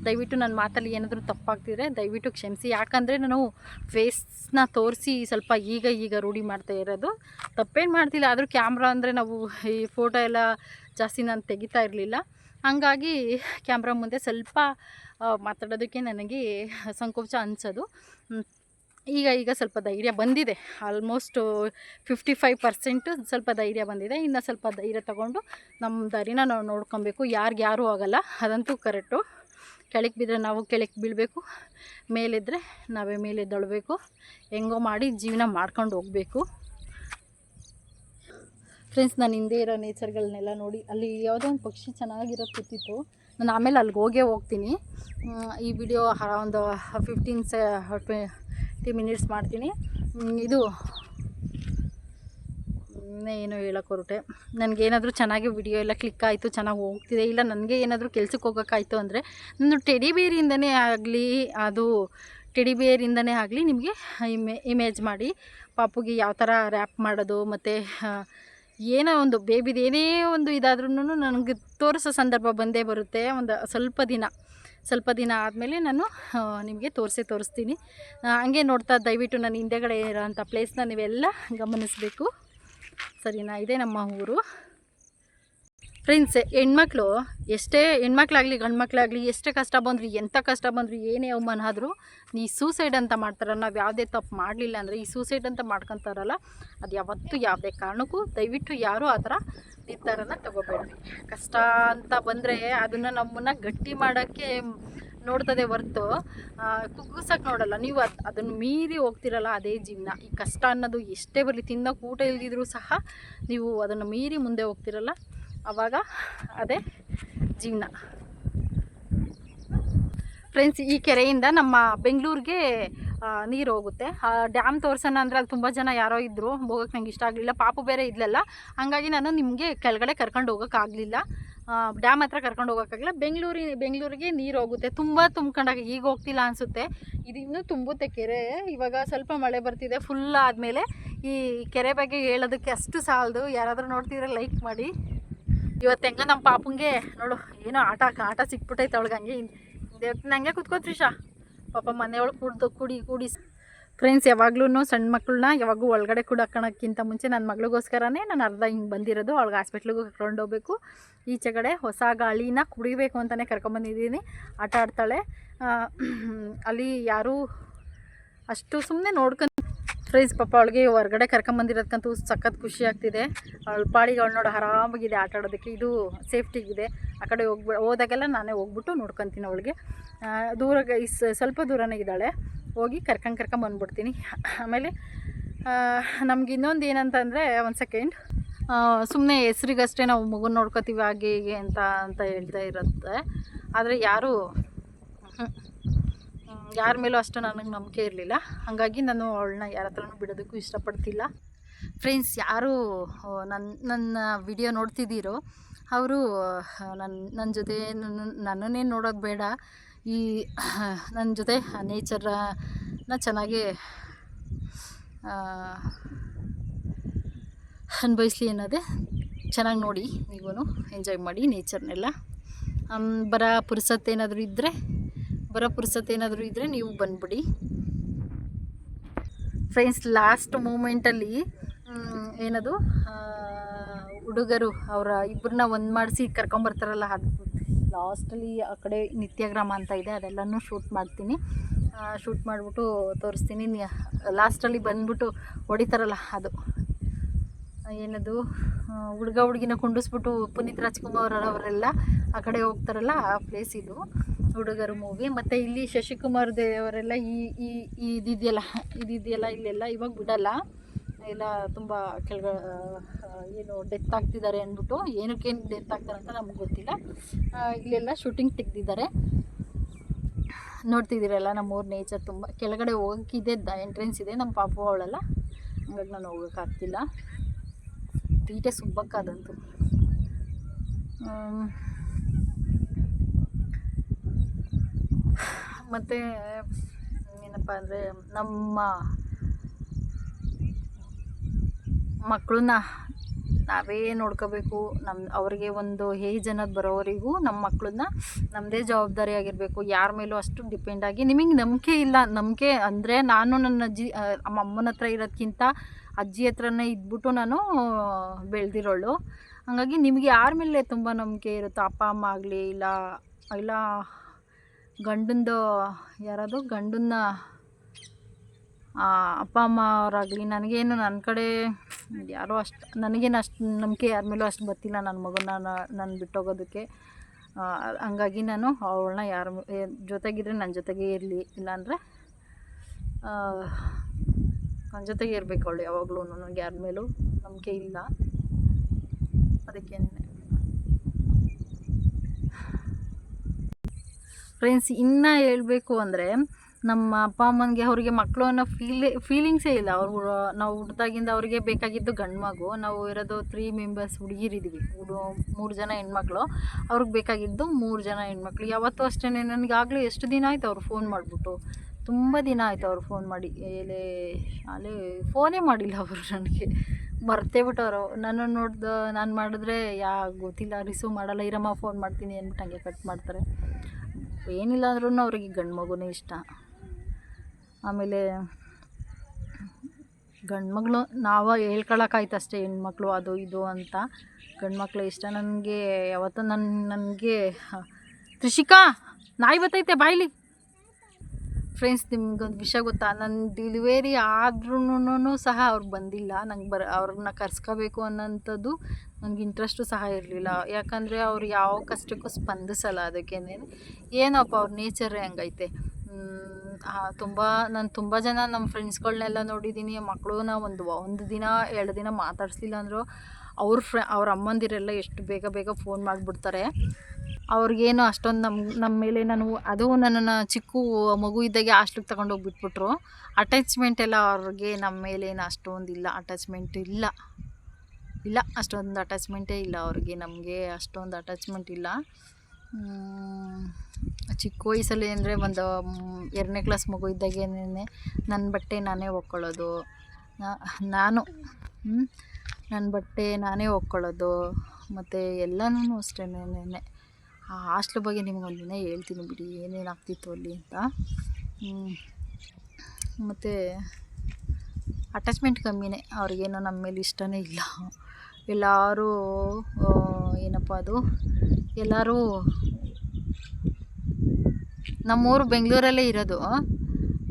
ದಯವಿಟ್ಟು ನನ್ನ ಮಾತಲ್ಲಿ ಏನಾದರೂ ತಪ್ಪಾಗ್ತಿದ್ರೆ ದಯವಿಟ್ಟು ಕ್ಷಮಿಸಿ. ಯಾಕಂದರೆ ನಾನು ಫೇಸ್ನ ತೋರಿಸಿ ಸ್ವಲ್ಪ ಈಗ ಈಗ ರೂಢಿ ಮಾಡ್ತಾ ಇರೋದು. ತಪ್ಪೇನು ಮಾಡ್ತಿಲ್ಲ. ಆದರೂ ಕ್ಯಾಮ್ರಾ ಅಂದರೆ ನಾವು ಈ ಫೋಟೋ ಎಲ್ಲ ಜಾಸ್ತಿ ನಾನು ತೆಗಿತಾ ಇರಲಿಲ್ಲ. ಹಾಗಾಗಿ ಕ್ಯಾಮ್ರಾ ಮುಂದೆ ಸ್ವಲ್ಪ ಮಾತಾಡೋದಕ್ಕೆ ನನಗೆ ಸಂಕೋಚ ಅನಿಸೋದು. ಈಗ ಈಗ ಸ್ವಲ್ಪ ಧೈರ್ಯ ಬಂದಿದೆ. ಆಲ್ಮೋಸ್ಟು ಫಿಫ್ಟಿ ಫೈವ್ ಪರ್ಸೆಂಟು ಸ್ವಲ್ಪ ಧೈರ್ಯ ಬಂದಿದೆ. ಇನ್ನು ಸ್ವಲ್ಪ ಧೈರ್ಯ ತಗೊಂಡು ನಮ್ಮ ದಾರಿನ ನಾವು ನೋಡ್ಕೊಬೇಕು. ಯಾರಿಗ್ಯಾರೂ ಆಗಲ್ಲ. ಅದಂತೂ ಕರೆಕ್ಟು ಕೆಳಗೆ ಬಿದ್ದರೆ ನಾವು ಕೆಳಕ್ಕೆ ಬೀಳಬೇಕು. ಮೇಲಿದ್ದರೆ ನಾವೇ ಮೇಲೆ ಎದ್ದೊಳ್ಬೇಕು ಹೆಂಗೋ ಮಾಡಿ ಜೀವನ ಮಾಡ್ಕೊಂಡು ಹೋಗಬೇಕು. ಫ್ರೆಂಡ್ಸ್ ನಾನು ಹಿಂದೆ ಇರೋ ನೇಚರ್ಗಳನ್ನೆಲ್ಲ ನೋಡಿ, ಅಲ್ಲಿ ಯಾವುದೋ ಒಂದು ಪಕ್ಷಿ ಚೆನ್ನಾಗಿರೋದು ಕೂತಿತ್ತು ನಾನು ಆಮೇಲೆ ಅಲ್ಲಿಗೆ ಹೋಗೇ ಹೋಗ್ತೀನಿ. ಈ ವಿಡಿಯೋ ಒಂದು ಫಿಫ್ಟೀನ್ ಸೆ ಟ್ವೆಂಟಿ ಮಿನಿಟ್ಸ್ ಮಾಡ್ತೀನಿ ಇದು ಇನ್ನೇ ಏನೋ ಹೇಳಕ್ಕೆ ಹೊರಟೆ. ನನಗೇನಾದರೂ ಚೆನ್ನಾಗಿ ವಿಡಿಯೋ ಎಲ್ಲ ಕ್ಲಿಕ್ ಆಯಿತು, ಚೆನ್ನಾಗಿ ಹೋಗ್ತಿದೆ, ಇಲ್ಲ ನನಗೆ ಏನಾದರೂ ಕೆಲ್ಸಕ್ಕೆ ಹೋಗೋಕ್ಕಾಯ್ತು ಅಂದರೆ ನಾನು ಟೆಡಿ ಬೇರಿಂದನೇ ಆಗಲಿ, ಅದು ಟೆಡಿ ಬೇರಿಂದನೇ ಆಗಲಿ ನಿಮಗೆ ಇಮೆ ಇಮೇಜ್ ಮಾಡಿ, ಪಾಪುಗೆ ಯಾವ ಥರ ರ್ಯಾಪ್ ಮಾಡೋದು, ಮತ್ತು ಏನೋ ಒಂದು ಬೇಬಿದು ಏನೇ ಒಂದು ಇದಾದ್ರೂ ನನಗೆ ತೋರಿಸೋ ಸಂದರ್ಭ ಬಂದೇ ಬರುತ್ತೆ. ಒಂದು ಸ್ವಲ್ಪ ದಿನ ಸ್ವಲ್ಪ ದಿನ ಆದಮೇಲೆ ನಾನು ನಿಮಗೆ ತೋರಿಸೇ ತೋರಿಸ್ತೀನಿ. ಹಂಗೆ ನೋಡ್ತಾ ದಯವಿಟ್ಟು ನನ್ನ ಹಿಂದೆಗಡೆ ಇರೋಂಥ ಪ್ಲೇಸ್ನ ನೀವೆಲ್ಲ ಗಮನಿಸಬೇಕು. ಸರಿನಾ? ಇದೇ ನಮ್ಮ ಊರು. ಫ್ರೆಂಡ್ಸ್ ಹೆಣ್ಮಕ್ಳು, ಎಷ್ಟೇ ಹೆಣ್ಮಕ್ಳಾಗಲಿ, ಗಂಡ್ಮಕ್ಳಾಗಲಿ, ಎಷ್ಟೇ ಕಷ್ಟ ಬಂದ್ರು ಎಂಥ ಕಷ್ಟ ಬಂದರು, ಏನೇ ಅವಮಾನ ಆದರೂ, ನೀ ಸೂಸೈಡ್ ಅಂತ ಮಾಡ್ತಾರೆ ನಾವು ಯಾವುದೇ ತಪ್ಪು ಮಾಡಲಿಲ್ಲ ಅಂದರೆ, ಈ ಸೂಸೈಡ್ ಅಂತ ಮಾಡ್ಕೊತಾರಲ್ಲ, ಅದು ಯಾವತ್ತೂ ಯಾವುದೇ ಕಾರಣಕ್ಕೂ, ದಯವಿಟ್ಟು ಯಾರೂ ಆ ಥರ ನಿರ್ಧಾರನ ತಗೋಬೇಡ್ರಿ. ಕಷ್ಟ ಅಂತ ಬಂದರೆ, ಅದನ್ನು ನಮ್ಮನ್ನು ಗಟ್ಟಿ ಮಾಡೋಕ್ಕೆ ನೋಡ್ತದೆ ಹೊರ್ತು ಕುಗ್ಗಿಸಕ್ಕೆ ನೋಡಲ್ಲ. ನೀವು ಅದು, ಅದನ್ನು ಮೀರಿ ಹೋಗ್ತಿರಲ್ಲ ಅದೇ ಜೀವನ. ಈ ಕಷ್ಟ ಅನ್ನೋದು ಎಷ್ಟೇ ಬರಲಿ ತಿನ್ನೋಕೆ ಊಟ ಇಲ್ದಿದ್ರೂ ಸಹ ನೀವು ಅದನ್ನು ಮೀರಿ ಮುಂದೆ ಹೋಗ್ತಿರಲ್ಲ. ಆವಾಗ ಅದೇ ಜೀವನ. ಫ್ರೆಂಡ್ಸ್ ಈ ಕೆರೆಯಿಂದ ನಮ್ಮ ಬೆಂಗಳೂರಿಗೆ ನೀರು ಹೋಗುತ್ತೆ. ಡ್ಯಾಮ್ ತೋರ್ಸೋಣ ಅಂದರೆ ಅಲ್ಲಿ ತುಂಬ ಜನ ಯಾರೋ ಇದ್ದರು ಹೋಗೋಕ್ಕೆ ನಂಗೆ ಇಷ್ಟ ಆಗಲಿಲ್ಲ. ಪಾಪು ಬೇರೆ ಇದ್ಲಲ್ಲ. ಹಾಗಾಗಿ ನಾನು ನಿಮಗೆ ಕೆಳಗಡೆ ಕರ್ಕೊಂಡು ಹೋಗೋಕ್ಕಾಗಲಿಲ್ಲ ಡ್ಯಾಮ್ ಹತ್ರ ಕರ್ಕೊಂಡು ಹೋಗೋಕ್ಕಾಗಲ್ಲ. ಬೆಂಗಳೂರಿ, ಬೆಂಗಳೂರಿಗೆ ನೀರು ಹೋಗುತ್ತೆ. ತುಂಬ ತುಂಬ್ಕೊಂಡಾಗ ಈಗ ಹೋಗ್ತಿಲ್ಲ ಅನಿಸುತ್ತೆ. ಇದು ಇನ್ನೂ ತುಂಬುತ್ತೆ ಕೆರೆ. ಇವಾಗ ಸ್ವಲ್ಪ ಮಳೆ ಬರ್ತಿದೆ ಫುಲ್ ಆದಮೇಲೆ ಈ ಕೆರೆ ಬಗ್ಗೆ ಹೇಳೋದಕ್ಕೆ ಅಷ್ಟು ಸಾಲದು. ಯಾರಾದರೂ ನೋಡ್ತಿದ್ರೆ ಲೈಕ್ ಮಾಡಿ. ಇವತ್ತು ಹೆಂಗ ನಮ್ಮ ಪಾಪಂಗೆ, ನೋಡು, ಏನೋ ಆಟ ಆಟ ಸಿಕ್ಬಿಟ್ಟೈತೆ ಅವಳಿಗೆ ಹಂಗೆ. ನಂಗೆ ಕುತ್ಕೋತ್ರಿಷಾ ಪಾಪ ಮನೆಯೊಳಗೆ ಕುಡ್ದು ಕುಡಿ ಕೂಡಿ ಫ್ರೆಂಡ್ಸ್ ಯಾವಾಗ್ಲೂ ಸಣ್ಣ ಮಕ್ಕಳನ್ನ ಯಾವಾಗೂ ಒಳಗಡೆ ಕೂಡ ಹಾಕೋಣಕ್ಕಿಂತ ಮುಂಚೆ ನನ್ನ ಮಗಳಿಗೋಸ್ಕರನೇ ನಾನು ಅರ್ಧ ಹಿಂಗೆ ಬಂದಿರೋದು. ಅವಳಿಗೆ ಹಾಸ್ಪಿಟ್ಲಿಗೂ ಕರ್ಕೊಂಡು ಹೋಗ್ಬೇಕು. ಈಚೆಗಡೆ ಹೊಸ ಗಾಳಿನ ಕುಡಿಬೇಕು ಅಂತಲೇ ಕರ್ಕೊಂಬಂದಿದ್ದೀನಿ ಆಟ ಆಡ್ತಾಳೆ. ಅಲ್ಲಿ ಯಾರೂ ಅಷ್ಟು ಸುಮ್ಮನೆ ನೋಡ್ಕೊಂಡು ಫ್ರೈಸ್ ಪಾಪ ಅವಳಿಗೆ ಹೊರಗಡೆ ಕರ್ಕೊಂಬಂದಿರೋದಕ್ಕಂತೂ ಸಖತ್ ಖುಷಿ ಆಗ್ತಿದೆ. ಅವಳ ಪಾಡಿಗೆ ಅವಳು ನೋಡು ಆರಾಮಾಗಿದೆ ಆಟ ಆಡೋದಕ್ಕೆ. ಇದು ಸೇಫ್ಟಿಗಿದೆ ಆ ಕಡೆ ಹೋಗ್ಬಿ, ಹೋದಾಗೆಲ್ಲ ನಾನೇ ಹೋಗ್ಬಿಟ್ಟು ನೋಡ್ಕೊತೀನಿ ಅವಳಿಗೆ. ದೂರ ಸ್ವಲ್ಪ ದೂರನೇ ಇದ್ದಾಳೆ. ಹೋಗಿ ಕರ್ಕೊಂಡು ಕರ್ಕೊಂಡ್ ಬಂದ್ಬಿಡ್ತೀನಿ. ಆಮೇಲೆ ನಮ್ಗೆ ಇನ್ನೊಂದು ಏನಂತಂದರೆ ಒಂದು ಸೆಕೆಂಡ್ ಸುಮ್ಮನೆ ಹೆಸ್ರಿಗಷ್ಟೇ ನಾವು ಮಗು ನೋಡ್ಕೋತೀವಿ ಹಾಗೆ ಹೀಗೆ ಅಂತ ಅಂತ ಹೇಳ್ತಾ ಇರುತ್ತೆ. ಆದರೆ ಯಾರೂ ಯಾರ ಮೇಲೂ ಅಷ್ಟು ನನಗೆ ನಂಬಿಕೆ ಇರಲಿಲ್ಲ. ಹಾಗಾಗಿ ನಾನು ಅವಳನ್ನ ಯಾರ ಹತ್ರನೂ ಬಿಡೋದಕ್ಕೂ ಇಷ್ಟಪಡ್ತಿಲ್ಲ. ಫ್ರೆಂಡ್ಸ್ ಯಾರು ನನ್ನ ನನ್ನ ವಿಡಿಯೋ ನೋಡ್ತಿದ್ದೀರೋ, ಅವರು ನನ್ನ ನನ್ನ ಜೊತೆ ನನ್ನ ನನ್ನನ್ನೇ ನೋಡೋದು ಬೇಡ. ಈ ನನ್ನ ಜೊತೆ ನೇಚರನ್ನ ಚೆನ್ನಾಗಿ ಅನುಭವಿಸ್ಲಿ ಅನ್ನೋದೇ ಚೆನ್ನಾಗಿ ನೋಡಿ ನೀವು ಎಂಜಾಯ್ ಮಾಡಿ ನೇಚರ್ನೆಲ್ಲ. ಬರ ಪುರ್ಸತ್ ಏನಾದರೂ ಇದ್ದರೆ ಬರೋ ಪುರ್ಸತ್ ಏನಾದರೂ ಇದ್ದರೆ ನೀವು ಬಂದ್ಬಿಡಿ. ಫ್ರೆಂಡ್ಸ್ ಲಾಸ್ಟ್ ಮೂಮೆಂಟಲ್ಲಿ ಏನದು? ಹುಡುಗರು ಅವರ ಇಬ್ಬರನ್ನ ಒಂದು ಮಾಡಿಸಿ ಕರ್ಕೊಂಬರ್ತಾರಲ್ಲ ಅದು ಲಾಸ್ಟಲ್ಲಿ ಆ ಕಡೆ ನಿತ್ಯಗ್ರಾಮ ಅಂತ ಇದೆ, ಅದೆಲ್ಲನೂ ಶೂಟ್ ಮಾಡ್ತೀನಿ. ಶೂಟ್ ಮಾಡಿಬಿಟ್ಟು ತೋರಿಸ್ತೀನಿ. ಲಾಸ್ಟಲ್ಲಿ ಬಂದ್ಬಿಟ್ಟು ಹೊಡಿತಾರಲ್ಲ, ಅದು. ಏನದು? ಹುಡುಗ ಹುಡುಗಿನ ಕುಂಡಿಸ್ಬಿಟ್ಟು ಪುನೀತ್ ರಾಜ್ಕುಮಾರ್ ಅವರೆಲ್ಲ ಆ ಕಡೆ ಹೋಗ್ತಾರಲ್ಲ, ಆ ಪ್ಲೇಸ್ ಇದು. ಹುಡುಗರು ಮೂವಿ ಮತ್ತು ಇಲ್ಲಿ ಶಶಿಕುಮಾರ್ ದೇವರೆಲ್ಲ ಈ ಈ ಇದಿದೆಯಲ್ಲ ಇದಿದೆಯಲ್ಲ, ಇಲ್ಲೆಲ್ಲ ಇವಾಗ ಬಿಡಲ್ಲ. ಎಲ್ಲ ತುಂಬ ಕೆಳಗ ಏನು ಡೆತ್ ಆಗ್ತಿದ್ದಾರೆ ಅಂದ್ಬಿಟ್ಟು ಏನಕ್ಕೇನು ಡೆತ್ ಆಗ್ತಾರೆ ಅಂತ ನಮ್ಗೆ ಗೊತ್ತಿಲ್ಲ. ಇಲ್ಲೆಲ್ಲ ಶೂಟಿಂಗ್ ತೆಗ್ದಿದ್ದಾರೆ. ನೋಡ್ತಿದ್ದೀರಲ್ಲ, ನಮ್ಮೂರ ನೇಚರ್ ತುಂಬ, ಕೆಳಗಡೆ ಹೋಗೋಕ್ಕಿದೆ ಎಂಟ್ರೆನ್ಸ್ ಇದೆ ನಮ್ಮ ಪಾಪು ಅವಳಲ್ಲ. ಹಂಗಾಗಿ ನಾನು ಹೋಗೋಕ್ಕಾಗ್ತಿಲ್ಲ. ತೀಟೆ ಸುಬ್ಬಕ್ಕಾದಂತು. ಮತ್ತು, ಏನಪ್ಪ ಅಂದರೆ, ನಮ್ಮ ಮಕ್ಕಳನ್ನ ನಾವೇ ನೋಡ್ಕೋಬೇಕು. ನಮ್ಮ ಅವರಿಗೆ ಒಂದು ಏಜ್ ಅನ್ನೋದು ಬರೋವರೆಗೂ ನಮ್ಮ ಮಕ್ಕಳನ್ನ ನಮ್ಮದೇ ಜವಾಬ್ದಾರಿ ಆಗಿರಬೇಕು. ಯಾರ ಮೇಲೂ ಅಷ್ಟು ಡಿಪೆಂಡ್ ಆಗಿ ನಿಮಗೆ ನಂಬಿಕೆ ಇಲ್ಲ. ನಂಬಿಕೆ ಅಂದರೆ ನಾನು ನನ್ನ ಅಜ್ಜಿ ನಮ್ಮ ಅಮ್ಮನ ಹತ್ರ ಇರೋದಕ್ಕಿಂತ ಅಜ್ಜಿ ಹತ್ರನೇ ಇದ್ಬಿಟ್ಟು ನಾನು ಬೆಳೆದಿರೋಳು. ಹಾಗಾಗಿ ನಿಮಗೆ ಯಾರ ಮೇಲೆ ತುಂಬ ನಂಬಿಕೆ ಇರುತ್ತೋ, ಅಪ್ಪ, ಅಮ್ಮ ಆಗಲಿ, ಇಲ್ಲ ಇಲ್ಲ ಗಂಡಂದು ಯಾರದು? ಗಂಡನ್ನ ಅಪ್ಪ, ಅಮ್ಮ ಅವರಾಗಲಿ. ನನಗೇನು ನನ್ನ ಕಡೆ ಯಾರೋ ಅಷ್ಟು, ನನಗೇನು ಅಷ್ಟು ನಂಬಿಕೆ ಯಾರ ಮೇಲೂ ಅಷ್ಟು ಗೊತ್ತಿಲ್ಲ ನನ್ನ ಮಗನ ನಾನು ಬಿಟ್ಟೋಗೋದಕ್ಕೆ. ಹಂಗಾಗಿ ನಾನು ಅವಳನ್ನ ಯಾರ ಜೊತೆಗಿದ್ರೆ ನನ್ನ ಜೊತೆಗೆ ಇರಲಿ. ಇಲ್ಲಾಂದರೆ ನನ್ನ ಜೊತೆಗೆ ಇರಬೇಕು ಅವಳು ಯಾವಾಗಲೂ ನನಗೆ ಯಾರ ಮೇಲೂ ನಂಬಿಕೆ ಇಲ್ಲ. ಅದಕ್ಕೇನೆ. ಫ್ರೆಂಡ್ಸ್ ಇನ್ನೂ ಹೇಳಬೇಕು ಅಂದರೆ ನಮ್ಮ ಅಪ್ಪ ಅಮ್ಮನಿಗೆ ಅವರಿಗೆ ಮಕ್ಕಳು ಅನ್ನೋ ಫೀಲಿ ಫೀಲಿಂಗ್ಸೇ ಇಲ್ಲ. ಅವ್ರು, ನಾವು ಹುಟ್ಟಿದಾಗಿಂದ ಅವರಿಗೆ ಬೇಕಾಗಿದ್ದು ಗಂಡು ಮಗು ನಾವು ಇರೋದು ತ್ರೀ ಮೆಂಬರ್ಸ್ ಹುಡುಗಿರಿದ್ವಿ ಹುಡು, ಮೂರು ಜನ ಹೆಣ್ಮಕ್ಳು. ಅವ್ರಿಗೆ ಬೇಕಾಗಿದ್ದು ಮೂರು ಜನ ಹೆಣ್ಮಕ್ಳು. ಯಾವತ್ತೂ ಅಷ್ಟೇ ಆಗಲೇ ಎಷ್ಟು ದಿನ ಆಯಿತು ಅವ್ರು ಫೋನ್ ಮಾಡಿಬಿಟ್ಟು. ತುಂಬ ದಿನ ಆಯಿತು ಅವ್ರು ಫೋನ್ ಮಾಡಿ. ಎಲೆ ಶಾಲೆ ಫೋನೇ ಮಾಡಿಲ್ಲ ಅವರು ನನಗೆ. ಮರ್ತೇ ಬಿಟ್ಟವರು. ನಾನು ನೋಡ್ದು, ನಾನು ಮಾಡಿದ್ರೆ ಯಾ ಗೊತ್ತಿಲ್ಲ. ರಿಸೀವ್ ಮಾಡಲ್ಲ. ಇರಮ್ಮ ಫೋನ್ ಮಾಡ್ತೀನಿ ಅಂದ್ಬಿಟ್ಟು ಹಂಗೆ ಕಟ್ ಮಾಡ್ತಾರೆ. ಏನಿಲ್ಲ ಅಂದ್ರೂ ಅವ್ರಿಗೆ ಗಂಡು ಮಗುನೇ ಇಷ್ಟ. ಆಮೇಲೆ ಗಂಡು ಮಗಳು, ನಾವು ಹೇಳ್ಕೊಳಕ್ಕಾಯ್ತು ಅಷ್ಟೇ ಹೆಣ್ಮಕ್ಳು ಅದು ಇದು ಅಂತ. ಗಂಡು ಮಕ್ಳು ಇಷ್ಟ ನನಗೆ, ಯಾವತ್ತೂ ನನ್ನ ನನಗೆ, ತ್ರಿಷಿಕಾ, ನಾಯಿ ಬತ್ತೈತೆ, ಬಾಯ್ಲಿ. ಫ್ರೆಂಡ್ಸ್ ನಿಮ್ಗೊಂದು ವಿಷಯ ಗೊತ್ತಾ? ನನ್ನ ಡಿಲಿವರಿ ಆದ್ರೂ ಸಹ ಅವ್ರಿಗೆ ಬಂದಿಲ್ಲ. ನಂಗೆ ಬರ, ಅವ್ರನ್ನ ಕರ್ಸ್ಕೋಬೇಕು ಅನ್ನೋಂಥದ್ದು ನನಗೆ ಇಂಟ್ರೆಸ್ಟು ಸಹ ಇರಲಿಲ್ಲ. ಯಾಕಂದರೆ ಅವ್ರು ಯಾವ ಕಷ್ಟಕ್ಕೂ ಸ್ಪಂದಿಸಲ್ಲ ಅದಕ್ಕೇನೆ. ಏನಪ್ಪ ಅವ್ರ ನೇಚರೇ ಹಂಗೈತೆ. ತುಂಬ, ನಾನು ತುಂಬ ಜನ ನಮ್ಮ ಫ್ರೆಂಡ್ಸ್ಗಳನ್ನೆಲ್ಲ ನೋಡಿದ್ದೀನಿ ಮಕ್ಕಳನ್ನ ಒಂದು ಒಂದು ದಿನ, ಎರಡು ದಿನ ಮಾತಾಡಿಸ್ಲಿಲ್ಲ ಅಂದರೂ ಅವ್ರ ಫ್ರೆ ಅವ್ರ ಅಮ್ಮಂದಿರೆಲ್ಲ ಎಷ್ಟು ಬೇಗ ಬೇಗ ಫೋನ್ ಮಾಡಿಬಿಡ್ತಾರೆ. ಅವ್ರಿಗೇನು ಅಷ್ಟೊಂದು ನಮ್ಮ ನಮ್ಮ ಮೇಲೆ ನಾನು, ಅದು ನನ್ನನ್ನು ಚಿಕ್ಕ ಮಗು ಇದ್ದಾಗೆ ಹಾಸ್ಟ್ಲಿಗೆ ತಗೊಂಡೋಗ್ಬಿಟ್ಬಿಟ್ರು ಅಟ್ಯಾಚ್ಮೆಂಟ್ ಎಲ್ಲ ಅವ್ರಿಗೆ ನಮ್ಮ ಮೇಲೆ ಅಷ್ಟೊಂದು ಇಲ್ಲ ಅಟ್ಯಾಚ್ಮೆಂಟ್ ಇಲ್ಲ. ಇಲ್ಲ, ಅಷ್ಟೊಂದು ಅಟ್ಯಾಚ್ಮೆಂಟೇ ಇಲ್ಲ ಅವ್ರಿಗೆ, ನಮಗೆ ಅಷ್ಟೊಂದು ಅಟ್ಯಾಚ್ಮೆಂಟ್ ಇಲ್ಲ. ಚಿಕ್ಕ ವಯಸ್ಸಲ್ಲಿ ಅಂದರೆ ಒಂದು ಎರಡನೇ ಕ್ಲಾಸ್ ಮಗು ಇದ್ದಾಗೇನೇ ನನ್ನ ಬಟ್ಟೆ ನಾನೇ ಒಕ್ಕೊಳ್ಳೋದು ನಾನು ನನ್ನ ಬಟ್ಟೆ ನಾನೇ ಒಕ್ಕೊಳ್ಳೋದು ಮತ್ತು ಎಲ್ಲನೂ ಅಷ್ಟೇನೆ ಆ ಹಾಸ್ಟ್ಲ್ ಬಗ್ಗೆ ನಿಮ್ಗೊಂದು ದಿನ ಹೇಳ್ತೀನಿ ಬಿಡಿ, ಏನೇನು ಆಗ್ತಿತ್ತು ಅಲ್ಲಿ ಅಂತ. ಮತ್ತು ಅಟ್ಯಾಚ್ಮೆಂಟ್ ಕಮ್ಮಿನೇ, ಅವ್ರಿಗೇನೋ ನಮ್ಮ ಮೇಲೆ ಇಷ್ಟನೇ ಇಲ್ಲ. ಎಲ್ಲರೂ ಏನಪ್ಪ ಅದು? ಎಲ್ಲರೂ ನಮ್ಮೂರು ಬೆಂಗಳೂರಲ್ಲೇ ಇರೋದು.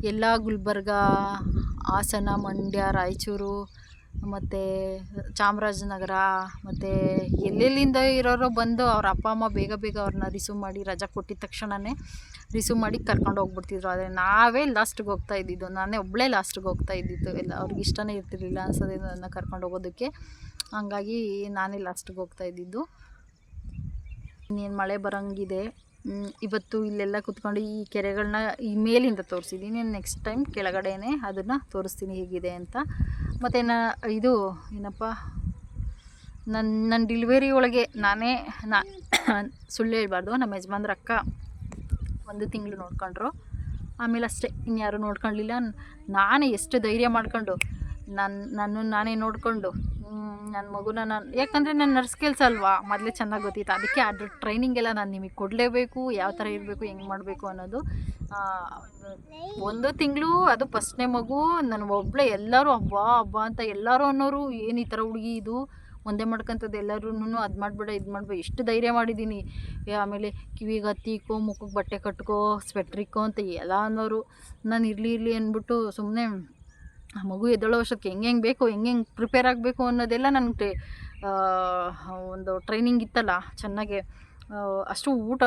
ಎಲ್ಲ ಗುಲ್ಬರ್ಗ, ಹಾಸನ, ಮಂಡ್ಯ, ರಾಯಚೂರು, ಮತ್ತು ಚಾಮರಾಜನಗರ, ಮತ್ತು ಎಲ್ಲೆಲ್ಲಿಂದ ಇರೋರು ಬಂದು ಅವ್ರ ಅಪ್ಪ, ಅಮ್ಮ ಬೇಗ ಬೇಗ ಅವ್ರನ್ನ ರಿಸೀವ್ ಮಾಡಿ ರಜಾ ಕೊಟ್ಟಿದ ತಕ್ಷಣವೇ ರಿಸೀವ್ ಮಾಡಿ ಕರ್ಕೊಂಡು ಹೋಗ್ಬಿಡ್ತಿದ್ರು. ಆದರೆ ನಾವೇ ಲಾಸ್ಟಿಗೆ ಹೋಗ್ತಾ ಇದ್ದಿದ್ದು. ನಾನೇ ಒಬ್ಬಳೇ ಲಾಸ್ಟಿಗೆ ಹೋಗ್ತಾ ಇದ್ದಿದ್ದು. ಎಲ್ಲ ಅವ್ರಿಗೆ ಇಷ್ಟನೇ ಇರ್ತಿರಲಿಲ್ಲ ಅನ್ಸೋದೇ ನನ್ನ ಕರ್ಕೊಂಡು ಹೋಗೋದಕ್ಕೆ. ಹಂಗಾಗಿ ನಾನೇ ಲಾಸ್ಟಿಗೆ ಹೋಗ್ತಾ ಇದ್ದಿದ್ದು. ಇನ್ನೇನು ಮಳೆ ಬರೋಂಗಿದೆ. ಇವತ್ತು ಇಲ್ಲೆಲ್ಲ ಕುತ್ಕೊಂಡು ಈ ಕೆರೆಗಳನ್ನ ಈ ಮೇಲಿಂದ ತೋರಿಸಿದ್ದೀನಿ. ನೆಕ್ಸ್ಟ್ ಟೈಮ್ ಕೆಳಗಡೆನೇ ಅದನ್ನು ತೋರಿಸ್ತೀನಿ ಹೇಗಿದೆ ಅಂತ. ಮತ್ತು ನಾ, ಇದು ಏನಪ್ಪ ನನ್ನ ನನ್ನ ಡಿಲಿವರಿ ಒಳಗೆ ನಾನೇ, ನಾ, ಸುಳ್ಳು ಹೇಳ್ಬಾರ್ದು. ನಮ್ಮ ಯಜಮಾನ್ರ ಅಕ್ಕ ಒಂದು ತಿಂಗಳು ನೋಡ್ಕೊಂಡ್ರು. ಆಮೇಲೆ ಅಷ್ಟೇ, ಇನ್ಯಾರು ನೋಡ್ಕೊಳ್ಲಿಲ್ಲ ನಾನೇ ಎಷ್ಟು ಧೈರ್ಯ ಮಾಡ್ಕೊಂಡು ನನ್ನ ನನ್ನ ನಾನೇ ನೋಡಿಕೊಂಡು ನನ್ನ ಮಗುನ ನಾನು, ಯಾಕಂದರೆ ನಾನು ನರ್ಸ್ ಕೆಲಸ ಅಲ್ವಾ? ಮೊದಲೇ ಚೆನ್ನಾಗಿ ಗೊತ್ತಿತ್ತು. ಅದಕ್ಕೆ ಅದ್ರ ಟ್ರೈನಿಂಗ್ ಎಲ್ಲ ನಾನು ನಿಮಗೆ ಕೊಡಲೇಬೇಕು, ಯಾವ ಥರ ಇರಬೇಕು, ಹೆಂಗೆ ಮಾಡಬೇಕು ಅನ್ನೋದು. ಒಂದು ತಿಂಗಳು ಅದು ಫಸ್ಟ್ನೇ ಮಗು ನನ್ನ ಒಬ್ಬಳೆ ಎಲ್ಲರೂ ಹಬ್ಬ ಹಬ್ಬ ಅಂತ ಎಲ್ಲರೂ ಅನ್ನೋರು, ಏನು ಈ ಥರ ಹುಡುಗಿ ಇದು? ಒಂದೇ ಮಾಡ್ಕೊಂತದ್ದು ಎಲ್ಲರೂ ಅದು ಮಾಡಿಬಿಡ, ಇದು ಮಾಡಬೇಡ ಎಷ್ಟು ಧೈರ್ಯ ಮಾಡಿದ್ದೀನಿ ಆಮೇಲೆ ಕಿವಿಗೆ ಹತ್ತಿಕ್ಕೋ ಮುಖಕ್ಕೆ ಬಟ್ಟೆ ಕಟ್ಕೋ ಸ್ವೆಟ್ರಿಕ್ಕೋ ಅಂತ ಎಲ್ಲ ಅನ್ನೋರು. ನಾನು ಇರಲಿ ಇರಲಿ ಅಂದ್ಬಿಟ್ಟು ಸುಮ್ಮನೆ ಆ ಮಗು ಎದ್ದೇಳೋ ವರ್ಷಕ್ಕೆ ಹೆಂಗೆ ಹೆಂಗೆ ಬೇಕು, ಹೆಂಗೆ ಹೆಂಗೆ ಪ್ರಿಪೇರ್ ಆಗಬೇಕು ಅನ್ನೋದೆಲ್ಲ ನನಗೆ ಒಂದು ಟ್ರೈನಿಂಗ್ ಇತ್ತಲ್ಲ, ಚೆನ್ನಾಗೆ ಅಷ್ಟು ಊಟ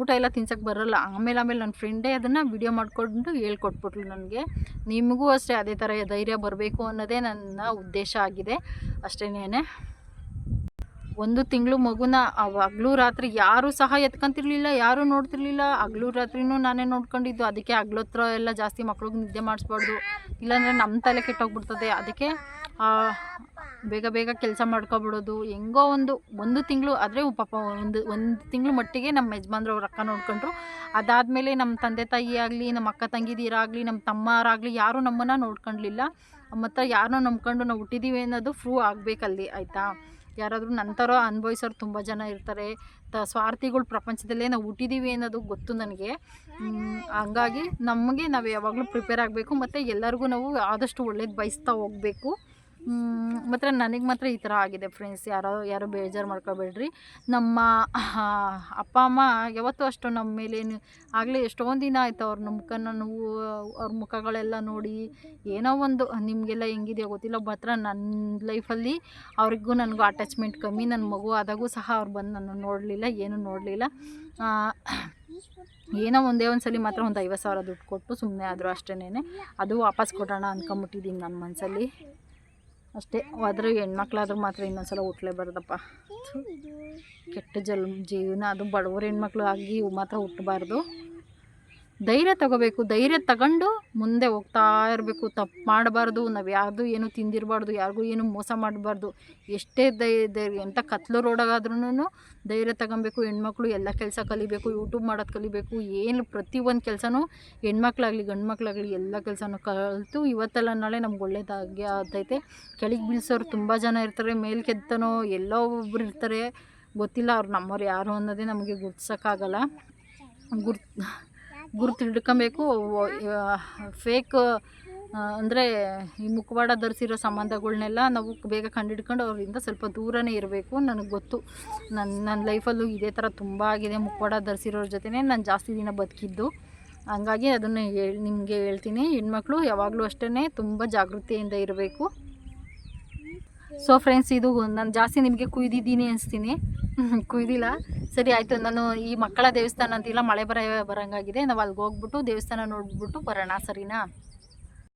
ಊಟ ಎಲ್ಲ ತಿನ್ಸೋಕ್ಕೆ ಬರೋಲ್ಲ. ಆಮೇಲೆ ಆಮೇಲೆ ನನ್ನ ಫ್ರೆಂಡೇ ಅದನ್ನು ವಿಡಿಯೋ ಮಾಡಿಕೊಂಡು ಹೇಳ್ಕೊಟ್ಬಿಟ್ಲು ನನಗೆ. ನಿಮಗೂ ಅಷ್ಟೇ ಅದೇ ಥರ ಧೈರ್ಯ ಬರಬೇಕು ಅನ್ನೋದೇ ನನ್ನ ಉದ್ದೇಶ ಆಗಿದೆ. ಅಷ್ಟೇನೇ ಒಂದು ತಿಂಗಳು ಮಗುನ ಹಗ್ಲು ರಾತ್ರಿ ಯಾರೂ ಸಹ ಎತ್ಕೊಂತಿರ್ಲಿಲ್ಲ, ಯಾರೂ ನೋಡ್ತಿರ್ಲಿಲ್ಲ. ಹಗ್ಲು ರಾತ್ರಿನೂ ನಾನೇ ನೋಡ್ಕೊಂಡಿದ್ದು. ಅದಕ್ಕೆ ಹಗ್ಲತ್ರ ಎಲ್ಲ ಜಾಸ್ತಿ ಮಕ್ಳಿಗೆ ನಿದ್ದೆ ಮಾಡಿಸ್ಬಾರ್ದು. ಇಲ್ಲಾಂದರೆ ನಮ್ಮ ತಲೆ ಕೆಟ್ಟೋಗ್ಬಿಡ್ತದೆ. ಅದಕ್ಕೆ ಬೇಗ ಬೇಗ ಕೆಲಸ ಮಾಡ್ಕೊಬಿಡೋದು. ಹೆಂಗೋ ಒಂದು ಒಂದು ತಿಂಗಳು ಆದರೆ ಪಾಪ ಒಂದು ಒಂದು ತಿಂಗಳು ಮಟ್ಟಿಗೆ ನಮ್ಮ ಯಜಮಾನ್ರು ಅವ್ರ ಅಕ್ಕ ನೋಡ್ಕೊಂಡ್ರು. ಅದಾದಮೇಲೆ ನಮ್ಮ ತಂದೆ ತಾಯಿ ಆಗಲಿ ನಮ್ಮ ಅಕ್ಕ ತಂಗಿದೀರಾಗಲಿ ನಮ್ಮ ತಮ್ಮರಾಗಲಿ ಯಾರೂ ನಮ್ಮನ್ನು ನೋಡ್ಕೊಳ್ಲಿಲ್ಲ ಮತ್ತು ಯಾರನ್ನೋ ನಂಬ್ಕೊಂಡು ನಾವು ಹುಟ್ಟಿದ್ದೀವಿ ಅನ್ನೋದು ಫ್ರೂ ಆಗಬೇಕಲ್ಲಿ, ಆಯಿತಾ? ಯಾರಾದರೂ ನಂತರ ಅನುಭವಿಸೋರು ತುಂಬ ಜನ ಇರ್ತಾರೆ. ತ ಸ್ವಾರ್ಥಿಗಳು ಪ್ರಪಂಚದಲ್ಲೇ ನಾವು ಹುಟ್ಟಿದ್ದೀವಿ ಅನ್ನೋದು ಗೊತ್ತು ನನಗೆ. ಹಂಗಾಗಿ ನಮಗೆ ನಾವು ಯಾವಾಗಲೂ ಪ್ರಿಪೇರ್ ಆಗಬೇಕು ಮತ್ತು ಎಲ್ಲರಿಗೂ ನಾವು ಆದಷ್ಟು ಒಳ್ಳೇದು ಬಯಸ್ತಾ ಹೋಗಬೇಕು. ಮಾತ್ರ ನನಗೆ ಮಾತ್ರ ಈ ಥರ ಆಗಿದೆ ಫ್ರೆಂಡ್ಸ್ ಯಾರೋ ಯಾರೋ ಬೇಜಾರು ಮಾಡ್ಕೊಬೇಡ್ರಿ. ನಮ್ಮ ಅಪ್ಪ, ಅಮ್ಮ ಯಾವತ್ತೂ ಅಷ್ಟು ನಮ್ಮ ಮೇಲೇನು ಆಗಲೇ ಎಷ್ಟೊಂದು ದಿನ ಆಯಿತು ಅವ್ರ ಮುಖನ ನೋವು, ಅವ್ರ ಮುಖಗಳೆಲ್ಲ ನೋಡಿ ಏನೋ ಒಂದು, ನಿಮಗೆಲ್ಲ ಹೆಂಗಿದೆಯೋ ಗೊತ್ತಿಲ್ಲ. ಮಾತ್ರ ನನ್ನ ಲೈಫಲ್ಲಿ ಅವ್ರಿಗೂ ನನಗೂ ಅಟ್ಯಾಚ್ಮೆಂಟ್ ಕಮ್ಮಿ ನನ್ನ ಮಗು ಆದಾಗೂ ಸಹ ಅವ್ರು ಬಂದು ನನ್ನ ನೋಡಲಿಲ್ಲ, ಏನೂ ನೋಡಲಿಲ್ಲ. ಏನೋ ಒಂದೇ ಒಂದು ಸಲ ಮಾತ್ರ ಒಂದು ಐವತ್ತು ಸಾವಿರ ದುಡ್ಡು ಕೊಟ್ಟು ಸುಮ್ಮನೆ ಆದರೂ ಅಷ್ಟೇನೆ ಅದು ವಾಪಸ್ ಕೊಡೋಣ ಅಂದ್ಕೊಂಬಿಟ್ಟಿದ್ದೀನಿ ನನ್ನ ಮನಸ್ಸಲ್ಲಿ ಅಷ್ಟೇ. ಆದರೆ ಹೆಣ್ಮಕ್ಳಾದ್ರೂ ಮಾತ್ರ ಇನ್ನೊಂದ್ಸಲ ಹುಟ್ಲೇಬಾರ್ದಪ್ಪ. ಥು, ಕೆಟ್ಟ ಜಲ್ ಜೀವನ. ಅದು ಬಡವ್ರ ಹೆಣ್ಮಕ್ಳು ಆಗಿ ಇವು ಮಾತ್ರ ಹುಟ್ಟಬಾರ್ದು ಧೈರ್ಯ ತಗೋಬೇಕು, ಧೈರ್ಯ ತಗೊಂಡು ಮುಂದೆ ಹೋಗ್ತಾ ಇರಬೇಕು. ತಪ್ಪು ಮಾಡಬಾರ್ದು, ನಾವು ಯಾರ್ದು ಏನು ತಿಂದಿರಬಾರ್ದು, ಯಾರಿಗೂ ಏನು ಮೋಸ ಮಾಡಬಾರ್ದು. ಎಷ್ಟೇ ಧೈರ್ಯ ಎಂಥ ಕತ್ಲು ರೋಡಾಗಾದ್ರೂ ಧೈರ್ಯ ತಗೊಬೇಕು, ಹೆಣ್ಮಕ್ಳು ಎಲ್ಲ ಕೆಲಸ ಕಲಿಬೇಕು ಯೂಟ್ಯೂಬ್ ಮಾಡೋದು ಕಲಿಬೇಕು, ಏನು ಪ್ರತಿಯೊಂದು ಕೆಲಸನೂ ಹೆಣ್ಮಕ್ಳಾಗಲಿ ಗಂಡು ಮಕ್ಳಾಗಲಿ ಎಲ್ಲ ಕೆಲಸನೂ ಕಲಿತು ಇವತ್ತೆಲ್ಲ ನಾಳೆ ನಮ್ಗೆ ಒಳ್ಳೇದಾಗಿ ಆಗ್ತೈತೆ ಕೆಳಗೆ ಬೀಳ್ಸೋರು ತುಂಬ ಜನ ಇರ್ತಾರೆ, ಮೇಲೆ ಕೆತ್ತನೋ ಎಲ್ಲೋ ಒಬ್ರು ಇರ್ತಾರೆ. ಗೊತ್ತಿಲ್ಲ ಅವ್ರು ನಮ್ಮವ್ರು ಯಾರು ಅನ್ನೋದೇ ನಮಗೆ ಗುರ್ತಿಸೋಕ್ಕಾಗಲ್ಲ ಗುರ್ತ್ ಗುರ್ತು ಹಿಡ್ಕೊಬೇಕು ಫೇಕ್ ಅಂದರೆ ಈ ಮುಖವಾಡ ಧರಿಸಿರೋ ಸಂಬಂಧಗಳನ್ನೆಲ್ಲ ನಾವು ಬೇಗ ಕಂಡುಹಿಡ್ಕೊಂಡು ಅವರಿಂದ ಸ್ವಲ್ಪ ದೂರನೇ ಇರಬೇಕು ನನಗೆ ಗೊತ್ತು. ನನ್ನ ನನ್ನ ಲೈಫಲ್ಲೂ ಇದೇ ಥರ ತುಂಬ ಆಗಿದೆ ಮುಖವಾಡ ಧರಿಸಿರೋರ ಜೊತೆನೇ. ನಾನು ಜಾಸ್ತಿ ದಿನ ಬದುಕಿದ್ದು. ಹಂಗಾಗಿ ಅದನ್ನು ಹೇಳಿ, ನಿಮಗೆ ಹೇಳ್ತೀನಿ. ಹೆಣ್ಮಕ್ಳು ಯಾವಾಗಲೂ ಅಷ್ಟೇ ತುಂಬ ಜಾಗೃತಿಯಿಂದ ಇರಬೇಕು. ಸೊ ಫ್ರೆಂಡ್ಸ್ ಇದು ನಾನು ಜಾಸ್ತಿ ನಿಮಗೆ ಕುಯ್ದಿದ್ದೀನಿ ಅನಿಸ್ತೀನಿ. ಕುಯ್ದಿಲ್ಲ. ಸರಿ, ಆಯಿತು. ನಾನು ಈ ಮಕ್ಕಳ ದೇವಸ್ಥಾನ ಅಂತಿಲ್ಲ, ಮಳೆ ಬರ ಬರೋಂಗಾಗಿದೆ. ನಾವು ಅಲ್ಲಿಗೆ ಹೋಗ್ಬಿಟ್ಟು ದೇವಸ್ಥಾನ ನೋಡ್ಬಿಟ್ಟು ಬರೋಣ, ಸರಿನಾ?